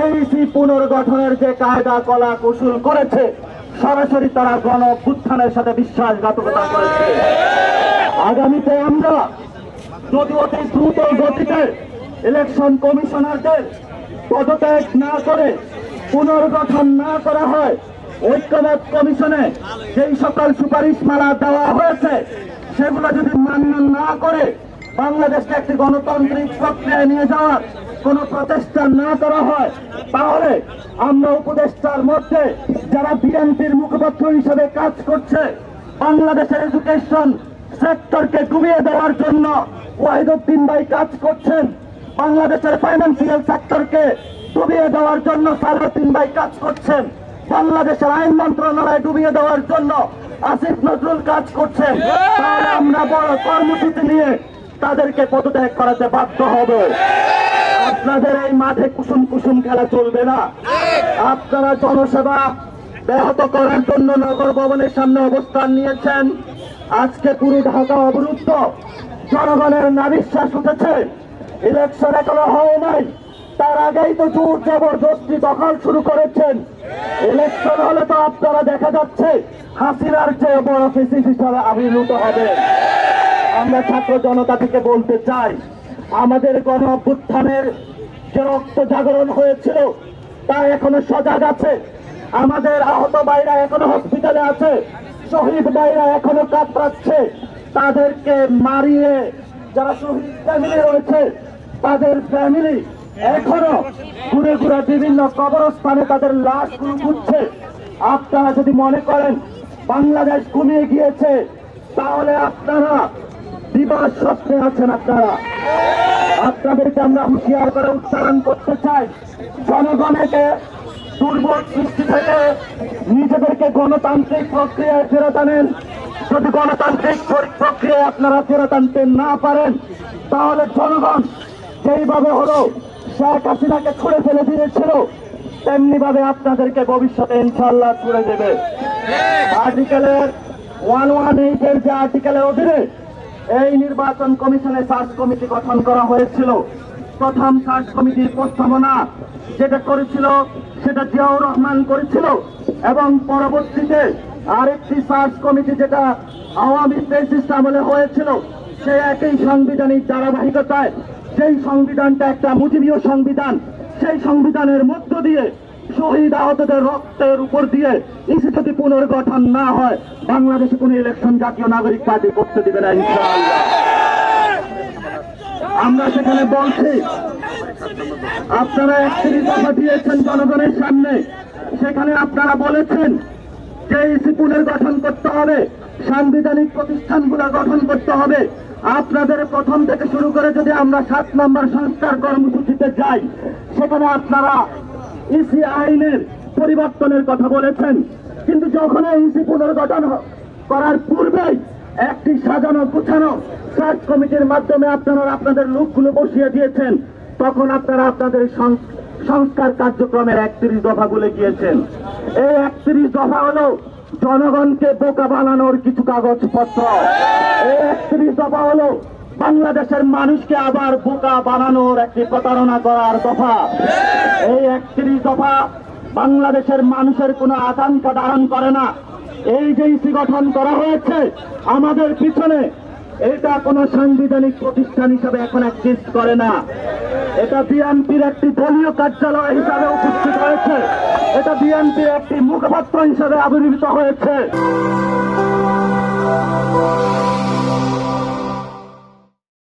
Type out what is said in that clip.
এই সি পুনর্গঠনের যে কায়দা, কলা কৌশল করেছে, সরাসরি তারা গণ সাথে বিশ্বাসঘাতকতা করেছে। আগামীতে আমরা যদি অতি দ্রুত গতিতে ইলেকশন কমিশনারদের পদত্যাগ না করে, পুনর্গঠন না করা হয়, ঐক্যমত কমিশনে যেই সকল সুপারিশ মালা দেওয়া হয়েছে, সেগুলো যদি মান্য না করে, বাংলাদেশকে একটি গণতান্ত্রিক প্রক্রিয়ায় নিয়ে যাওয়ার কোন প্রচেষ্টা না করা হয়, তাহলে আমরা উপদেষ্টার মধ্যে যারা বিএনপির মুখপাত্র হিসেবে কাজ করছে, বাংলাদেশের এডুকেশন সেক্টরকে ডুবিয়ে দেওয়ার জন্য ওয়াহিদুদ্দিন ভাই কাজ করছেন, বাংলাদেশের ফাইন্যান্সিয়াল সেক্টরকে ডুবিয়ে দেওয়ার জন্য সালাউদ্দিন ভাই কাজ করছেন, বাংলাদেশের আইন মন্ত্রণালয় ডুবিয়ে দেওয়ার জন্য আসিফ নজরুল কাজ করছেন আমরা বড় কর্মসূচি নিয়ে তাদেরকে পদত্যাগ করাতে বাধ্য হব। আপনাদের এই মাঠে কুসুম কুসুম খেলা চলবে না। আপনারা জনসেবা ব্যাহত করার জন্য নগর ভবনের সামনে অবস্থান নিয়েছেন। আজকে পুরো ঢাকা অবরুদ্ধ। জনগণের নাবিশ্বাস উঠেছে। ইলেকশন এখনও হয় নাই। তার আগেই তো জোর জবরদস্তি দখল শুরু করেছেন। ইলেকশন হলে তো আপনারা দেখা যাচ্ছে হাসিনার চেয়ে বড় ফেসিস হিসাবে আবির্ভূত হবে। আমরা ছাত্র জনতা থেকে বলতে চাই, আমাদের গণ অভ্যুত্থানের যে রক্ত জাগরণ হয়েছিল, তা এখনও সজাগ আছে। আমাদের আহত ভাইরা এখনও হসপিটালে আছে। শহীদ ভাইরা এখনও কাতরাচ্ছে। তাদেরকে মারিয়ে যারা শহীদ ফ্যামিলি রয়েছে, তাদের ফ্যামিলি এখনও ঘুরে ঘুরে বিভিন্ন কবরস্থানে তাদের লাশগুলো খুঁজছে আপনারা যদি মনে করেন, বাংলাদেশ ঘুমিয়ে গিয়েছে, তাহলে আপনারা দিবাস স্বপ্নে আছেন আপনারা। আপনাদেরকে আমরা হুঁশিয়ার করে উচ্চারণ করতে চাই। জনগণকে দুর্বল সৃষ্টি থেকে নিজেদেরকে গণতান্ত্রিক প্রক্রিয়ায় ফেরত আনেন। যদি গণতান্ত্রিক প্র- প্রক্রিয়ায় আপনারা ফেরত আনতে না পারেন তাহলে জনগণ যেইভাবে হলো শেখ হাসিনাকে ছুড়ে ফেলে দিয়েছিল তেমনি ভাবে আপনাদেরকে ভবিষ্যতে ইনশাল্লাহ ছুড়ে দেবে। আর্টিকেলের ওয়ান ওয়ান এইট এর যে আর্টিকেলের অধীনে এই নির্বাচন কমিশনে সার্চ কমিটি গঠন করা হয়েছিল। প্রথম সার্চ কমিটির প্রস্তাবনা যেটা করেছিল, সেটা জিয়াউর রহমান করেছিল এবং পরবর্তীতে আরেকটি সার্চ কমিটি যেটা আওয়ামী ফেসিস্ট আমলে হয়েছিল, সেই একই সাংবিধানিক ধারাবাহিকতায়, সেই সংবিধানটা একটা মুজিবীয় সংবিধান, সেই সংবিধানের মধ্য দিয়ে শহীদ আহতদের রক্তের উপর দিয়ে ইসি যদি পুনর্গঠন না হয়, বাংলাদেশে কোনো ইলেকশন জাতীয় নাগরিক পার্টি করতে দিবে না আমরা সেখানে বলছি, আপনারা একত্রিশ দফা দিয়েছেন জনগণের সামনে। সেখানে আপনারা বলেছেন যে ইসি পুনর্গঠন করতে হবে, সাংবিধানিক প্রতিষ্ঠানগুলো গঠন করতে হবে। আপনাদের প্রথম থেকে শুরু করে যদি আমরা সাত নম্বর সংস্কার কর্মসূচিতে যাই, সেখানে আপনারা ইসি আইনের পরিবর্তনের কথা বলেছেন। কিন্তু যখন ইসি পুনর্গঠন করার পূর্বেই একটি সাজানো গুছানো সার্চ কমিটির মাধ্যমে আপনারা আপনাদের লোকগুলো বসিয়ে দিয়েছেন, তখন আপনারা আপনাদের সংস্কার কার্যক্রমের একত্রিশ দফা বলে গিয়েছেন এই একত্রিশ দফা হলো জনগণকে বোকা বানানোর কিছু কাগজপত্র। এই একত্রিশ দফা হলো বাংলাদেশের মানুষকে আবার বোকা বানানোর একটি প্রতারণা করার দফা। এই একত্রিশ দফা বাংলাদেশের মানুষের কোনো আকাঙ্ক্ষা ধারণ করে না। এই যে ইসি গঠন করা হয়েছে, আমাদের পিছনে এটা কোনো সাংবিধানিক প্রতিষ্ঠান হিসাবে এখন এক্সিস্ট করে না। এটা বিএনপির একটি দলীয় কার্যালয় হিসাবে উপস্থিত হয়েছে। এটা বিএনপির একটি মুখপাত্র হিসাবে আবির্ভূত হয়েছে।